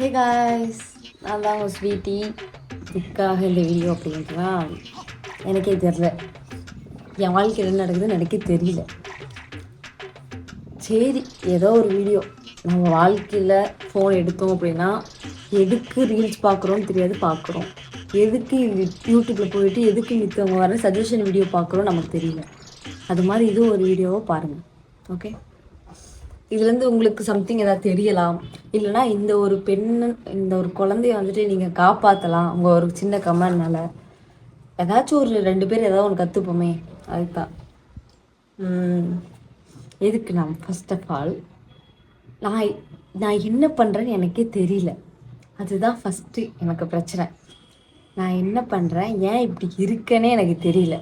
Hey guys நான் தான் உங்கள் ஸ்வீட்டி. இதுக்காக இந்த வீடியோ அப்படின்ட்டுனா எனக்கே தெரில என் வாழ்க்கையில் என்ன நடக்குதுன்னு எனக்கே தெரியல. சரி ஏதோ ஒரு வீடியோ நம்ம வாழ்க்கையில் ஃபோன் எடுத்தோம் அப்படின்னா எதுக்கு ரீல்ஸ் பார்க்குறோன்னு தெரியாது பார்க்குறோம். எதுக்கு யூடியூப்பில் போயிட்டு எதுக்கு மித்தவங்க வர சஜஷன் வீடியோ பார்க்குறோம் நமக்கு தெரியல. அது மாதிரி இது ஒரு வீடியோவை பாருங்கள் ஓகே இதுலேருந்து உங்களுக்கு சம்திங் ஏதாவது தெரியலாம். இல்லைனா இந்த ஒரு பெண்ணு இந்த ஒரு குழந்தைய வந்துட்டு நீங்கள் காப்பாற்றலாம் உங்கள் ஒரு சின்ன கமெண்ட்னால ஏதாச்சும் ஒரு ரெண்டு பேர் ஏதாவது ஒன்று கற்றுப்போமே அதுதான். எதுக்கு நான் ஃபஸ்ட் ஆஃப் ஆல் நான் நான் என்ன பண்ணுறேன்னு எனக்கே தெரியல. அதுதான் ஃபஸ்ட்டு எனக்கு பிரச்சனை. நான் என்ன பண்ணுறேன் ஏன் இப்படி இருக்கேனே எனக்கு தெரியல.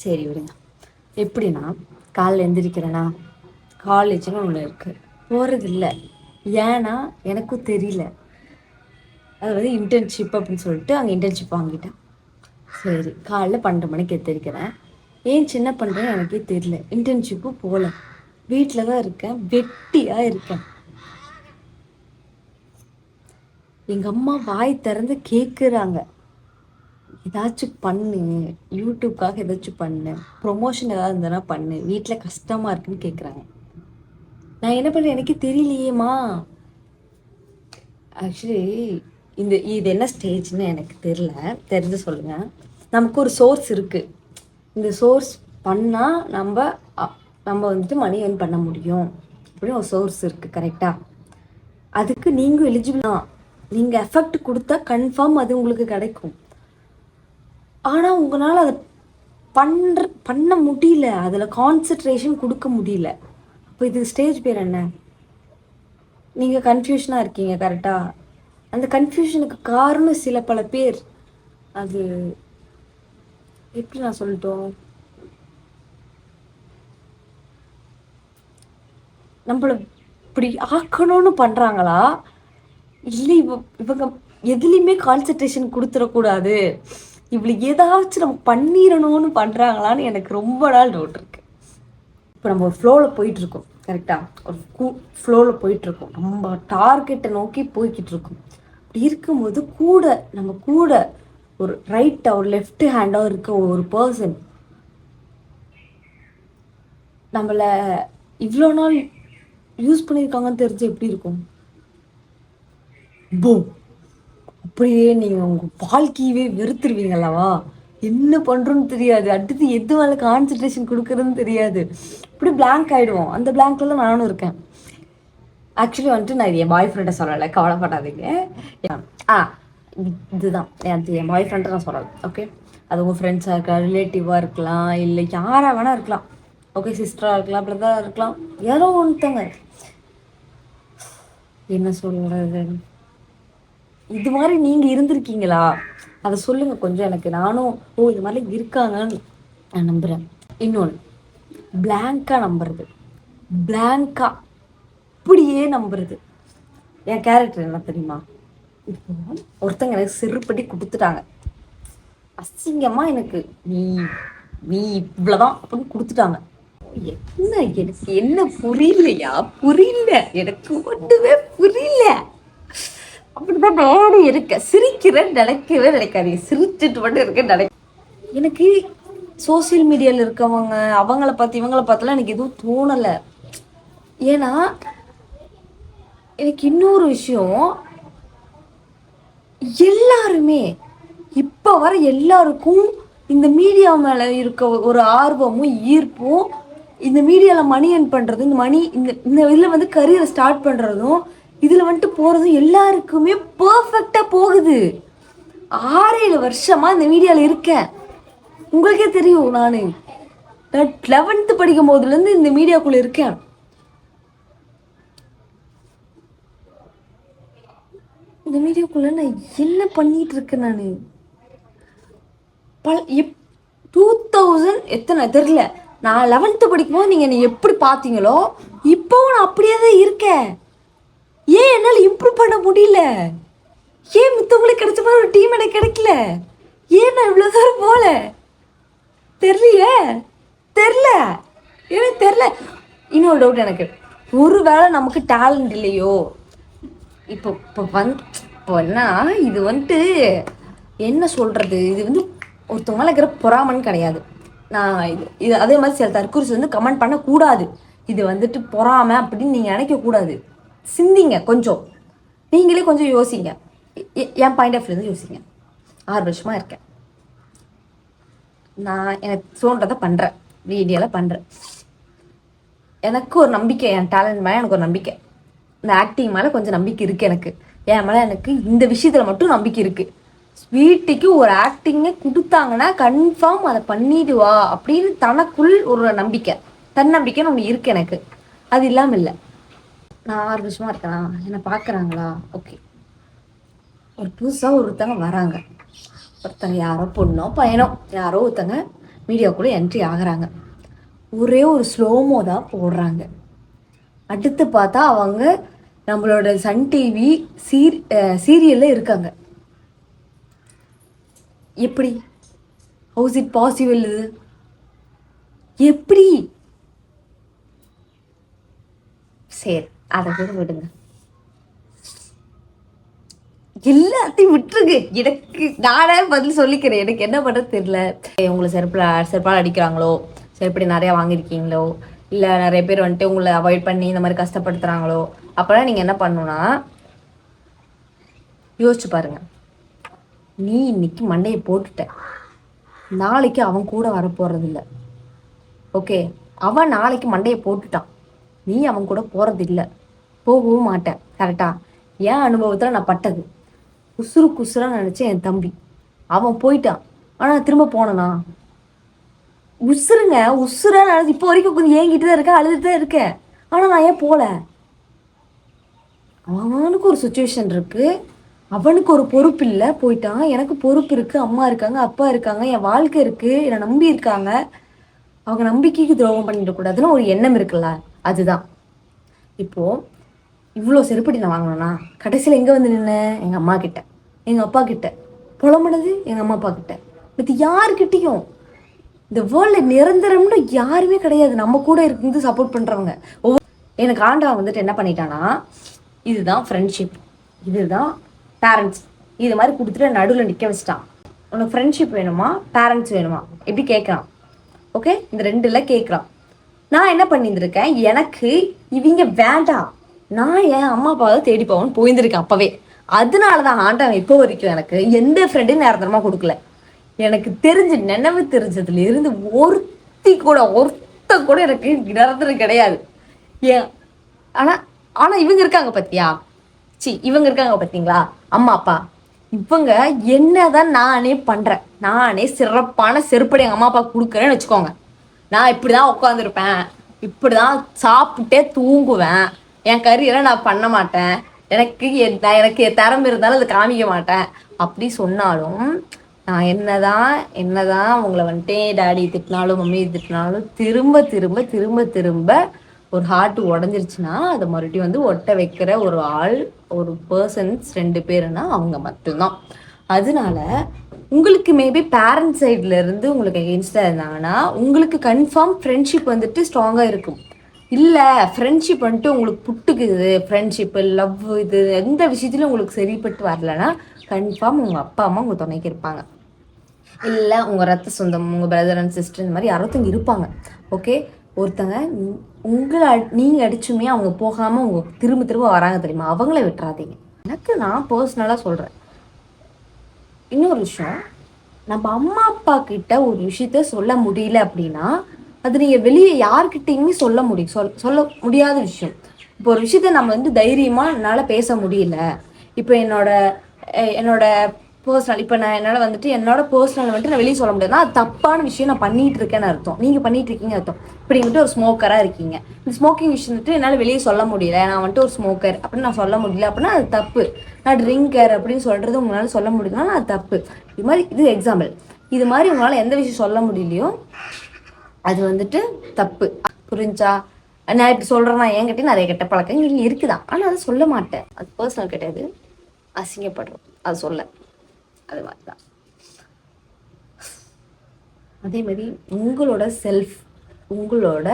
சரி விடுங்க. எப்படின்னா காலைல எந்திரிக்கிறேனா? காலேஜ்னு ஒன்று இருக்குது போகிறது இல்லை ஏன்னா எனக்கும் தெரியல. அது வந்து இன்டர்ன்ஷிப் அப்படின்னு சொல்லிட்டு அங்கே இன்டர்ன்ஷிப் வாங்கிட்டேன். சரி காலைல பன்னெண்டு மணிக்கு எந்திரிக்கிறேன். ஏன் சின்ன பண்ணுறேன் எனக்கே தெரியல. இன்டர்ன்ஷிப்பும் போகல வீட்டில் தான் இருக்கேன். வெட்டியாக இருக்கேன். எங்கள் அம்மா வாய் திறந்து கேட்குறாங்க ஏதாச்சும் பண்ணு. யூடியூப்காக ஏதாச்சும் பண்ணு. ப்ரொமோஷன் ஏதாவது இருந்ததுன்னா பண்ணு. வீட்டில் கஷ்டமாக இருக்குன்னு கேட்குறாங்க நான் என்ன பண்ணுறேன் எனக்கே தெரியலையேம்மா. ஆக்சுவலி இந்த இது என்ன ஸ்டேஜ்னு எனக்கு தெரில தெரிஞ்சு சொல்லுங்கள் நமக்கு ஒரு சோர்ஸ் இருக்குது இந்த சோர்ஸ் பண்ணால் நம்ம நம்ம வந்துட்டு மணி ஏர்ன் பண்ண முடியும். அப்படின்னு ஒரு சோர்ஸ் இருக்குது கரெக்டாக அதுக்கு நீங்கள் எலிஜிபிளாக நீங்கள் எஃபெக்ட் கொடுத்தா கன்ஃபார்ம் அது உங்களுக்கு கிடைக்கும். ஆனால் உங்களால் அதை பண்ணுற பண்ண முடியல. அதில் கான்சென்ட்ரேஷன் கொடுக்க முடியல. அப்போ இது ஸ்டேஜ் பேர் என்ன? நீங்கள் கன்ஃபியூஷனாக இருக்கீங்க கரெக்டாக அந்த கன்ஃபியூஷனுக்கு காரணம் சில பல பேர். அது எப்படி நான் சொல்லிட்டோம்? நம்மளை இப்படி ஆக்கணும்னு பண்ணுறாங்களா இல்லை இவ இவங்க எதுலேயுமே கான்சென்ட்ரேஷன் கொடுத்துடக்கூடாது இவ்வளோ ஏதாச்சும் நம்ம பண்ணிடணும்னு பண்ணுறாங்களான்னு எனக்கு ரொம்ப நாள் டவுட் இருக்கு. இப்போ நம்ம ஒரு ஃப்ளோவில் போயிட்டுருக்கோம் கரெக்டாக ஒரு கூ ஃப்ளோவில் போயிட்டுருக்கோம். நம்ம டார்கெட்டை நோக்கி போய்கிட்டு இருக்கோம் அப்படி இருக்கும்போது கூட நம்ம கூட ஒரு ரைட்டாக ஒரு லெஃப்ட் ஹேண்டோ இருக்க ஒரு பர்சன் நம்மளை இவ்வளோ நாள் யூஸ் பண்ணியிருக்காங்கன்னு தெரிஞ்சு எப்படி இருக்கும்? பூம் அப்படியே நீங்கள் உங்கள் வாழ்க்கையவே வெறுத்துருவீங்களவா? என்ன பண்ணுறோன்னு தெரியாது. அடுத்து எது மேலே கான்சன்ட்ரேஷன் கொடுக்குறதுன்னு தெரியாது. இப்படி பிளாங்க் ஆகிடுவோம் அந்த பிளாங்க்ல தான் நானும் இருக்கேன். ஆக்சுவலி வந்துட்டு நான் இது என் பாய் ஃப்ரெண்டை சொல்லலை. கவலைப்படாதீங்க. ஆ இதுதான். அது என் பாய் ஃப்ரெண்டை நான் சொல்லலை. ஓகே அது உங்கள் ஃப்ரெண்ட்ஸாக இருக்கலாம் ரிலேட்டிவாக இருக்கலாம் இல்லை யாராக வேணால் இருக்கலாம். ஓகே சிஸ்டராக இருக்கலாம் பிரதராக இருக்கலாம். யாரோ ஒருத்தங்க. என்ன சொல்கிறது இது மாதிரி நீங்கள் இருந்திருக்கீங்களா? அதை சொல்லுங்கள் கொஞ்சம் எனக்கு. நானும் ஓ இது மாதிரி இருக்காங்கன்னு நான் நம்புகிறேன் இன்னொன்று பிளாங்காக நம்புறது. பிளாங்காக அப்படியே நம்புறது. என் கேரக்டர் என்ன தெரியுமா? இப்போ ஒருத்தங்க எனக்கு செருப்படி கொடுத்துட்டாங்க. அசிங்கமாக எனக்கு நீ நீ இவ்வளோதான் அப்படின்னு கொடுத்துட்டாங்க. என்ன எனக்கு என்ன புரியலையா? புரியல. எனக்கு ஒன்றுமே அப்படிதான் நானும் இருக்கேன் சிரிக்கிறேன் நினைக்கவே நினைக்காதீங்க சிரிச்சுட்டு மட்டும் இருக்கேன் நினைக்க எனக்கு சோசியல் மீடியாவில் இருக்கவங்க அவங்கள பார்த்து இவங்கள பார்த்துலாம் எனக்கு எதுவும் தோணலை. ஏன்னா எனக்கு இன்னொரு விஷயம் எல்லாருமே இப்போ வர எல்லாருக்கும் இந்த மீடியா மேலே இருக்க ஒரு ஆர்வமும் ஈர்ப்பும் இந்த மீடியாவில் மணி ஏர்ன் பண்ணுறது இந்த மணி இந்த இந்த இதில் வந்து கரியரை ஸ்டார்ட் பண்ணுறதும் இதில் வந்துட்டு போகிறதும் எல்லாருக்குமே பர்ஃபெக்டாக போகுது. ஆறேழு வருஷமாக இந்த மீடியாவில் இருக்கேன் உங்களுக்கே தெரியும் நான். நான் லெவன்த்து படிக்கும் போதுலேருந்து இந்த மீடியாக்குள்ளே இருக்கேன். இந்த மீடியாக்குள்ள நான் என்ன பண்ணிட்டு இருக்கேன் நான்? பல எப் டூ தௌசண்ட் எத்தனை தெரில நான் லெவன்த்து படிக்கும்போது நீங்கள் என்னை எப்படி பார்த்தீங்களோ இப்போவும் நான் அப்படியே தான் இருக்கேன். ஏன் என்னால் இம்ப்ரூவ் பண்ண முடியல? ஏன் மித்தவங்களுக்கு கிடைச்ச மாதிரி ஒரு டீம் எனக்கு கிடைக்கல? ஏன் நான் இவ்வளோ தூரம் போகல தெரியலையே? தெரில எனக்கு தெரில இன்னொரு டவுட் எனக்கு. ஒரு வேளை நமக்கு டேலண்ட் இல்லையோ? இப்போ இப்போ வந் இப்போ என்ன? இது வந்துட்டு என்ன சொல்கிறது இது வந்து ஒருத்தவங்க இருக்கிற பொறாமன்னு கிடையாது. நான் இது இது அதே மாதிரி சில தற்கூரிஸ் வந்து கமெண்ட் பண்ணக்கூடாது. இது வந்துட்டு பொறாமை அப்படின்னு நீங்கள் நினைக்கக்கூடாது. சிந்திங்க கொஞ்சம். நீங்களே கொஞ்சம் யோசிங்க. எ- என் பாயிண்ட் ஆஃப் இருந்து யோசிங்க. ஆறு வருஷமாக இருக்கேன். நான் எனக்கு தோன்றதை பண்ணுறேன் வீடியோவில் பண்ணுறேன் எனக்கு ஒரு நம்பிக்கை என் டேலண்ட் மேலே எனக்கு ஒரு நம்பிக்கை. இந்த ஆக்டிங் மேலே கொஞ்சம் நம்பிக்கை இருக்குது எனக்கு. என் மேலே எனக்கு இந்த விஷயத்தில் மட்டும் நம்பிக்கை இருக்குது ஸ்வீட்டிக்கு ஒரு ஆக்டிங்கை கொடுத்தாங்கன்னா கன்ஃபார்ம் அதை பண்ணிடுவா அப்படின்னு தனக்குள் ஒரு நம்பிக்கை. தன்னம்பிக்கைன்னு ஒன்று இருக்குது எனக்கு. அது இல்லாமல் இல்லை. நான் ஆறு வருஷமாக இருக்கேனா? என்னை பார்க்குறாங்களா ஓகே ஒரு புதுசாக ஒருத்தங்க வராங்க. ஒருத்தங்க யாரோ பொண்ணோ பையனோ யாரோ ஒருத்தங்க மீடியாவுக்குள்ளே என்ட்ரி ஆகுறாங்க. ஒரே ஒரு ஸ்லோமோ தான் போடுறாங்க. அடுத்து பார்த்தா அவங்க நம்மளோட சன் டிவி சீர் சீரியலில் இருக்காங்க. எப்படி? ஹவுஸ் இட் பாசிபிள் இது? எப்படி? சரி. அதை கூட விடுங்க. எல்லாத்தையும் விட்டுருக்கு எனக்கு நானே பதில் சொல்லிக்கிறேன். எனக்கு என்ன பண்ணுறது தெரியல. உங்களை செருப்பில் செருப்பால் அடிக்கிறாங்களோ? செருப்படி நிறையா வாங்கியிருக்கீங்களோ? இல்லை நிறைய பேர் வந்துட்டு உங்களை அவாய்ட் பண்ணி இந்த மாதிரி கஷ்டப்படுத்துகிறாங்களோ அப்போலாம் நீங்கள் என்ன பண்ணுன்னா யோசிச்சு பாருங்க. நீ இன்னைக்கு மண்டையை போட்டுட்ட. நாளைக்கு அவன் கூட வர போகிறதில்ல ஓகே? அவன் நாளைக்கு மண்டையை போட்டுட்டான். நீ அவன் கூட போகிறதில்ல போகவும் மாட்டேன். கரெக்டா என் அனுபவத்துல நான் பட்டது. உசுறு குசுரா நினைச்சேன் என் தம்பி. அவன் போயிட்டான். ஆனா திரும்ப போனனா? உசுருங்க உசுரா நினைச்சு இப்போ வரைக்கும் கொஞ்சம் ஏங்கிட்டு தான் இருக்கேன் அழுதுட்டு தான் இருக்கேன் ஆனா நான் ஏன் போல? அவனுக்கு ஒரு சுச்சுவேஷன் இருக்கு. அவனுக்கு ஒரு பொறுப்பு இல்லை. போயிட்டான். எனக்கு பொறுப்பு இருக்கு. அம்மா இருக்காங்க அப்பா இருக்காங்க என் வாழ்க்கை இருக்கு. என்னை நம்பி இருக்காங்க. அவங்க நம்பிக்கைக்கு துரோகம் பண்ணிடக்கூடாதுன்னு ஒரு எண்ணம் இருக்குல்ல. அதுதான். இப்போ இவ்வளோ செருப்படி நான் வாங்கினேன்னா கடைசியில் எங்கே வந்து நின்னேன் எங்கள் அம்மா கிட்ட. எங்கள் அப்பா கிட்ட. புலம்புனது எங்கள் அம்மா அப்பா கிட்ட. இது யாருக்கிட்டேயும் இந்த வேர்ல்டு நிரந்தரம்னு யாருமே கிடையாது. நம்ம கூட இருந்து சப்போர்ட் பண்ணுறவங்க ஒவ்வொரு எனக்கு ஆண்டா வந்துட்டு என்ன பண்ணிட்டானா இதுதான் ஃப்ரெண்ட்ஷிப் இதுதான் பேரண்ட்ஸ் இது மாதிரி கொடுத்துட்டு நடுவில் நிற்க வச்சிட்டான். உனக்கு ஃப்ரெண்ட்ஷிப் வேணுமா? பேரண்ட்ஸ் வேணுமா? எப்படி கேட்குறான் ஓகே இந்த ரெண்டில் கேட்குறான் நான் என்ன பண்ணியிருந்திருக்கேன்? எனக்கு இவங்க வேண்டாம். நான் என் அம்மா அப்பாவை தேடி போவேன்னு போயிருந்திருக்கேன் அப்பவே. அதனால தான் ஆண்டவன் இப்போ வரைக்கும் எனக்கு எந்த ஃப்ரெண்டும் நேரத்தனமா கொடுக்கல. எனக்கு தெரிஞ்சு நினைவு தெரிஞ்சதுல இருந்து ஒருத்தி கூட ஒருத்த கூட எனக்கு நிரந்தரம் கிடையாது. ஏன்? ஆனா ஆனா இவங்க இருக்காங்க பத்தியா? சி இவங்க இருக்காங்க பார்த்தீங்களா அம்மா அப்பா. இவங்க என்னதான் நானே பண்றேன். நானே சிறப்பான செருப்படி எங்கள் அம்மா அப்பா கொடுக்குறேன்னு வச்சுக்கோங்க. நான் இப்படிதான் உட்காந்துருப்பேன் இப்படிதான் சாப்பிட்டே தூங்குவேன். என் கரியரை நான் பண்ண மாட்டேன். எனக்கு என்- எனக்கு திறமை இருந்தாலும் அதை காமிக்க மாட்டேன். அப்படி சொன்னாலும் நான் என்னதான் என்னதான் அவங்கள வந்துட்டு டாடி திட்டினாலும் மம்மி திட்டினாலும் திரும்ப திரும்ப திரும்ப திரும்ப ஒரு ஹார்ட் உடஞ்சிருச்சுன்னா அதை மறுபடியும் வந்து ஒட்ட வைக்கிற ஒரு ஆள் ஒரு பர்சன்ஸ் ரெண்டு பேருன்னா அவங்க மட்டும்தான். அதனால உங்களுக்கு மேபி பேரண்ட் சைட்லேருந்து உங்களுக்கு எகென்ஸ்டா இருந்தாங்கன்னா உங்களுக்கு கன்ஃபார்ம் ஃப்ரெண்ட்ஷிப் வந்துட்டு ஸ்ட்ராங்காக இருக்கும். இல்லை ஃப்ரெண்ட்ஷிப் வந்துட்டு உங்களுக்கு புட்டுக்குது ஃப்ரெண்ட்ஷிப்பு லவ் இது எந்த விஷயத்துலயும் உங்களுக்கு சரிப்பட்டு வரலன்னா கன்ஃபார்ம் உங்கள் அப்பா அம்மா உங்கள் துணைக்கு இருப்பாங்க. இல்லை உங்கள் ரத்த சொந்தம் உங்கள் பிரதர் அண்ட் சிஸ்டர் இந்த மாதிரி யாரொருத்தங்க இருப்பாங்க. ஓகே ஒருத்தங்க உங்களை அடி- நீங்கள் அடிச்சுமே அவங்க போகாமல் உங்க திரும்ப திரும்ப வராங்க தெரியுமா? அவங்கள விட்டுறாதீங்க. எனக்கு நான் பர்சனலாக சொல்கிறேன் இன்னொரு விஷயம் நம்ம அம்மா அப்பா கிட்ட ஒரு விஷயத்த சொல்ல முடியல அப்படின்னா அது நீங்க வெளியே யார்கிட்டயுமே சொல்ல முடியும் சொல் சொல்ல முடியாத விஷயம். இப்போ ஒரு விஷயத்த நம்ம வந்து தைரியமா என்னால பேச முடியல. இப்போ என்னோட என்னோட பர்சனல் இப்போ நான் என்னால் வந்துட்டு என்னோட பர்சனல் வந்துட்டு நான் வெளியே சொல்ல முடியாதுன்னா தப்பான விஷயம் நான் பண்ணிட்டு இருக்கேன்னு அர்த்தம். நீங்கள் பண்ணிட்டு இருக்கீங்க அர்த்தம். இப்போ நீங்கள் வந்துட்டு ஒரு ஸ்மோக்கராக இருக்கீங்க. இந்த ஸ்மோக்கிங் விஷயம் வந்துட்டு என்னால் வெளியே சொல்ல முடியல. நான் வந்துட்டு ஒரு ஸ்மோக்கர் அப்படின்னு நான் சொல்ல முடியல அப்படின்னா அது தப்பு. நான் ட்ரிங்கர் அப்படின்னு சொல்கிறது உங்களால் சொல்ல முடியுதுன்னா அது தப்பு. இது மாதிரி இது எக்ஸாம்பிள் இது மாதிரி உங்களால் எந்த விஷயம் சொல்ல முடியலையோ அது வந்துட்டு தப்பு. புரிஞ்சா? நான் இப்படி சொல்கிறேன்னா என்கிட்ட நிறைய கெட்ட பழக்கங்கள் இருக்குதான். ஆனால் அதை சொல்ல மாட்டேன். அது பர்சனல் கிடையாது. அசிங்கப்படுறோம். அது சொல்ல. அது மாதிரி தான் அதே மாதிரி உங்களோட செல்ஃப் உங்களோட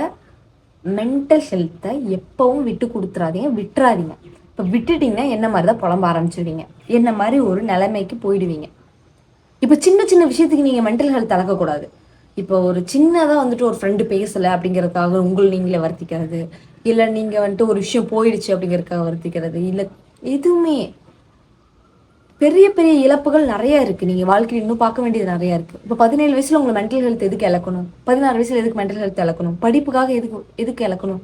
மென்டல் ஹெல்த்தை எப்பவும் விட்டு கொடுத்துறாதீங்க விட்டுறாதீங்க. இப்போ விட்டுட்டீங்கன்னா என்ன மாதிரி தான் புலம்ப ஆரம்பிச்சிடுவீங்க என்ன மாதிரி ஒரு நிலைமைக்கு போயிடுவீங்க? இப்போ சின்ன சின்ன விஷயத்துக்கு நீங்கள் மென்டல் ஹெல்த் அளக்கக்கூடாது இப்போ ஒரு சின்னதாக வந்துட்டு ஒரு ஃப்ரெண்டு பேசலை அப்படிங்கிறதுக்காக உங்களை நீங்களே வருத்திக்கிறது இல்லை நீங்கள் வந்துட்டு ஒரு விஷயம் போயிடுச்சு அப்படிங்கிறதுக்காக வருத்திக்கிறது இல்லை எதுவுமே பெரிய பெரிய இழப்புகள் நிறைய இருக்கு. நீங்க வாழ்க்கையில் இன்னும் பார்க்க வேண்டியது நிறைய இருக்கு. இப்போ பதினேழு வயசுல உங்களை மென்டல் ஹெல்த் எதுக்கு இழக்கணும்? பதினாறு வயசுல எதுக்கு மென்டல் ஹெல்த் இழக்கணும்? படிப்புக்காக எதுக்கு எதுக்கு இழக்கணும்?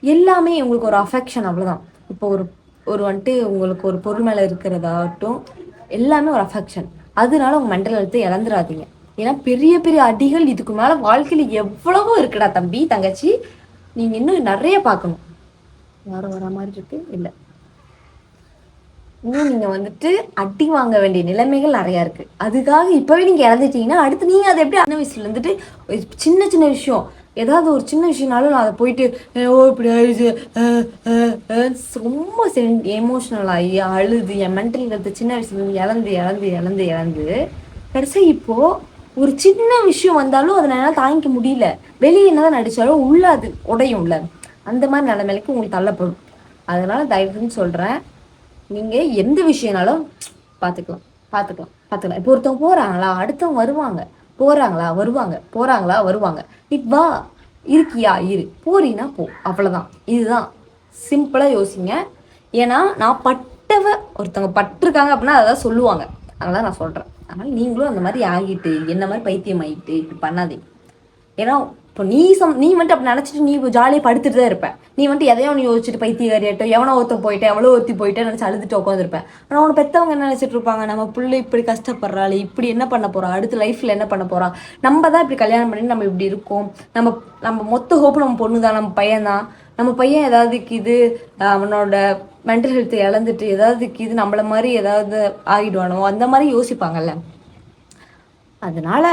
எல்லாமே உங்களுக்கு ஒரு அஃபெக்ஷன் அவ்வளவுதான். இப்போ ஒரு ஒரு வந்துட்டு உங்களுக்கு ஒரு பொருள் மேல இருக்கிறதாகட்டும் எல்லாமே ஒரு அஃபெக்ஷன் அதனால உங்க மென்டல் ஹெல்த்தை இழந்துடாதீங்க ஏன்னா பெரிய பெரிய அடிகள் இதுக்கு மேல வாழ்க்கையில எவ்வளவோ இருக்குடா தம்பி தங்கச்சி. நீங்க இன்னும் நிறைய பார்க்கணும். யாரும் வர மாதிரி இருக்கு? இல்லை. இன்னும் நீங்க வந்துட்டு அடி வாங்க வேண்டிய நிலைமைகள் நிறைய இருக்கு. அதுக்காக இப்பவே நீங்க இறந்துட்டீங்கன்னா அடுத்து நீங்க அதை எப்படி அன்ன வயசுல இருந்துட்டு சின்ன சின்ன விஷயம். ஏதாவது ஒரு சின்ன விஷயம்னாலும் நான் அதை போயிட்டு ஓ இப்படி ஆயிடுச்சு. ரொம்ப சென் எமோஷ்னல் எமோஷனல் ஆகி அழுது என் மென்டல் ஹெல்த் சின்ன வயசுல இருந்து இழந்து இழந்து இழந்து இழந்து. கடைசி இப்போ ஒரு சின்ன விஷயம் வந்தாலும் அதை என்னால் தாங்கிக்க முடியல. வெளியே என்னதான் நடிச்சாலும் உள்ள அது உடையும்ல. அந்த மாதிரி நிலைமைக்கு உங்களுக்கு தள்ளப்படும். அதனால தயவுன்னு சொல்கிறேன் நீங்கள் நீங்க எந்த விஷயம்னாலும் பார்த்துக்கலாம் பார்த்துக்கலாம் பார்த்துக்கலாம் இப்போ ஒருத்தவங்க போறாங்களா அடுத்தவங்க வருவாங்க. போறாங்களா வருவாங்க போறாங்களா வருவாங்க. இட் வா இருக்கியா இரு. போறீன்னா போ. அவ்வளவுதான். இதுதான். சிம்பிளா யோசிங்க. ஏன்னா நான் பட்டவ ஒருத்தவங்க பட்டிருக்காங்க அப்படின்னா அதான் சொல்லுவாங்க. அதனால நான் சொல்றேன். அதனால நீங்களும் அந்த மாதிரி ஆகிட்டு என்ன மாதிரி பைத்தியம் ஆகிட்டு இப்படி பண்ணாதீங்க. ஏன்னா இப்போ நீ சம் நீ வந்துட்டு அப்படி நினச்சிட்டு நீ ஜாலியாக படுத்துட்டு தான் இருப்பேன் நீ வந்துட்டு எதையோ ஒன்று யோசிச்சுட்டு பைத்தியகாரியாட்டோ எவனோ ஒருத்தன் போயிட்டேன் எவ்வளோ ஒருத்தி போயிட்டே நினச்சி அழுதுட்டு உட்காந்துருப்பேன் ஆனால் அவனை பெற்றவங்க என்ன நினச்சிட்டு இருப்பாங்க? நம்ம பிள்ளை இப்படி கஷ்டப்படுறாள் இப்படி என்ன பண்ண போகிறா அடுத்த லைஃப்பில் என்ன பண்ண போகிறா நம்ம தான் இப்படி கல்யாணம் பண்ணி நம்ம இப்படி இருக்கோம். நம்ம நம்ம மொத்த ஹோப்பு நம்ம பொண்ணு தான் நம்ம பையன் தான் நம்ம பையன் ஏதாவதுக்கு இது அவனோட மென்டல் ஹெல்த் இழந்துட்டு ஏதாவதுக்கு இது நம்மளை மாதிரி ஏதாவது ஆகிடுவானோ அந்த மாதிரி யோசிப்பாங்கல்ல. அதனால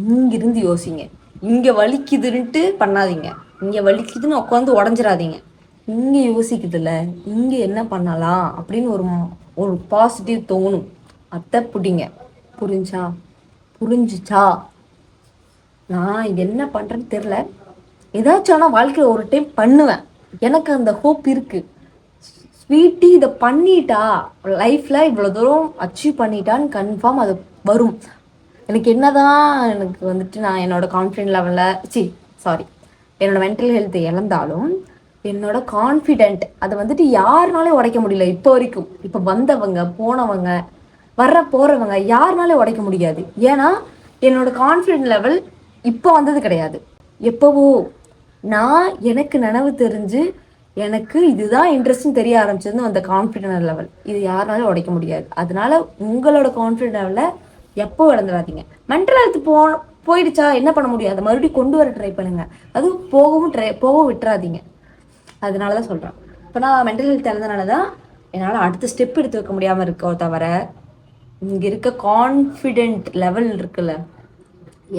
இங்கிருந்து யோசிங்க. இங்கே வலிக்குதுன்ட்டு பண்ணாதீங்க. இங்கே வலிக்குதுன்னு உட்காந்து உடஞ்சிடாதீங்க இங்கே யோசிக்குதுல்ல இங்கே என்ன பண்ணலாம் அப்படின்னு ஒரு ஒரு பாசிட்டிவ் தோணும். அத்தை பிடிங்க. புரிஞ்சா? புரிஞ்சுச்சா? நான் இது என்ன பண்ணுறேன்னு தெரில. ஏதாச்சும் ஆனால் வாழ்க்கையில் ஒரு டைம் பண்ணுவேன். எனக்கு அந்த ஹோப் இருக்குது ஸ்வீட்டி இதை பண்ணிட்டா லைஃப்பில் இவ்வளோ தூரம் அச்சீவ் பண்ணிட்டான்னு கன்ஃபார்ம் அது வரும். எனக்கு என்னதான் எனக்கு வந்துட்டு நான் என்னோட கான்ஃபிடென்ட் லெவலில் சி சாரி என்னோட மென்டல் ஹெல்த் இழந்தாலும் என்னோட கான்ஃபிடென்ட் அதை வந்துட்டு யாருனாலே உடைக்க முடியல இப்போ வரைக்கும். இப்போ வந்தவங்க போனவங்க வர்ற போறவங்க யாருனாலே உடைக்க முடியாது. ஏன்னா என்னோட கான்ஃபிடென்ட் லெவல் இப்போ வந்தது கிடையாது. எப்போவோ நான் எனக்கு நினைவு தெரிஞ்சு எனக்கு இதுதான் இன்ட்ரெஸ்ட்னு தெரிய ஆரம்பிச்சதுன்னு அந்த கான்ஃபிடென்ட் லெவல் இது யாருனாலும் உடைக்க முடியாது. அதனால உங்களோட கான்ஃபிடென்ட் லெவலை எப்போ இழந்துடாதீங்க மென்டல் ஹெல்த் போ போயிடுச்சா? என்ன பண்ண முடியாது மறுபடியும் கொண்டு வர ட்ரை பண்ணுங்க. அதுவும் போகவும் ட்ரை போகவும் விட்டுறாதீங்க. அதனால தான் சொல்கிறேன் இப்போ நான் மென்டல் ஹெல்த் இழந்தனால தான் என்னால் அடுத்த ஸ்டெப் எடுத்து வைக்க முடியாமல் இருக்கோ தவிர இங்கே இருக்க கான்ஃபிடென்ட் லெவல் இருக்குல்ல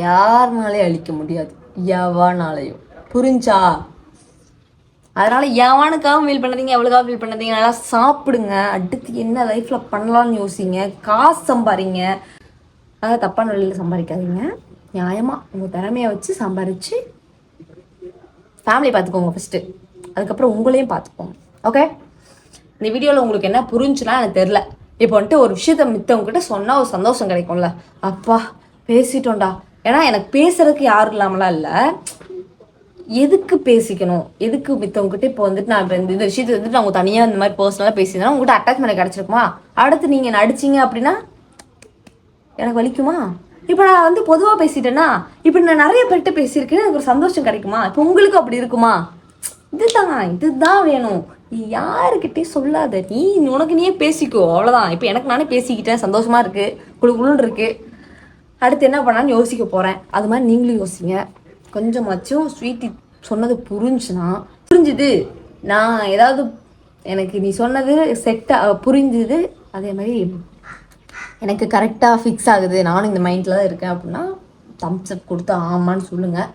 யாருனாலே அழிக்க முடியாது. எவனாலையும் புரிஞ்சா? அதனால எவனுக்காகவும் ஃபீல் பண்ணாதீங்க எவ்வளோக்காக ஃபீல் பண்ணாதீங்க. நல்லா சாப்பிடுங்க. அடுத்து என்ன லைஃப்பில் பண்ணலாம்னு யோசிங்க. காசு சம்பாதிங்க அதை தப்பான வழியில் சம்பாதிக்காதீங்க. நியாயமாக உங்கள் திறமையை வச்சு சம்பாரித்து ஃபேமிலி பார்த்துக்கோங்க ஃபஸ்ட்டு அதுக்கப்புறம் உங்களையும் பார்த்துக்கோங்க. ஓகே இந்த வீடியோவில் உங்களுக்கு என்ன புரிஞ்சுன்னா எனக்கு தெரில இப்போ வந்துட்டு ஒரு விஷயத்த மித்தவங்ககிட்ட சொன்னால் ஒரு சந்தோஷம் கிடைக்கும்ல. அப்பா பேசிட்டோம்டா. ஏன்னா எனக்கு பேசுறதுக்கு யாரும் இல்லாமலாம் இல்லை. எதுக்கு பேசிக்கணும்? எதுக்கு மித்தவங்ககிட்ட இப்போ வந்துட்டு நான் இப்போ இந்த இந்த விஷயத்தை வந்துட்டு நான் தனியாக இந்த மாதிரி பர்சனலாக பேசியிருந்தேன் உங்கள்கிட்ட அட்டாச்மெண்ட் கிடச்சிருக்குமா? அடுத்து நீங்கள் நடிச்சிங்க அப்படின்னா எனக்கு வலிக்குமா? இப்போ நான் வந்து பொதுவாக பேசிட்டேன்னா இப்போ நான் நிறைய பேர்கிட்ட பேசியிருக்கேன் எனக்கு ஒரு சந்தோஷம் கிடைக்குமா? இப்போ உங்களுக்கு அப்படி இருக்குமா? இதுதான்? இதுதான் வேணும். நீ யாருக்கிட்டே சொல்லாத. நீ உனக்கு நீயே பேசிக்கோ. அவ்வளோதான் இப்போ எனக்கு நானே பேசிக்கிட்டேன். சந்தோஷமாக இருக்குது குழு குழுன்னு இருக்கு. அடுத்து என்ன பண்ணான்னு யோசிக்க போகிறேன் அது மாதிரி நீங்களும் யோசிங்க. கொஞ்சமாச்சும் ஸ்வீட்டி சொன்னது புரிஞ்சுன்னா புரிஞ்சுது. நான் ஏதாவது எனக்கு நீ சொன்னது செட்டாக புரிஞ்சுது. அதே மாதிரி எனக்கு கரெக்டாக ஃபிக்ஸ் ஆகுது. நானும் இந்த மைண்டில் தான் இருக்கேன் அப்படின்னா தம்ஸ் அப் கொடுத்து ஆமான்னு சொல்லுங்கள்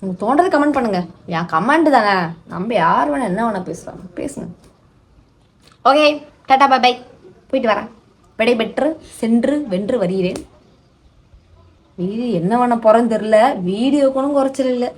உங்களுக்கு தோன்றதை கமெண்ட் பண்ணுங்கள் என் கமெண்ட் தானே. நம்ம யார் வேணால் என்ன வேணால் பேசுகிறாங்க பேசுங்க. ஓகே டாடா பாபாய் போயிட்டு வரேன். விடை பெற்று சென்று வென்று வருகிறேன். வீடியோ என்ன பண்ண போறேன்னு தெரில வீடியோ கூட குறைச்சல் இல்லை.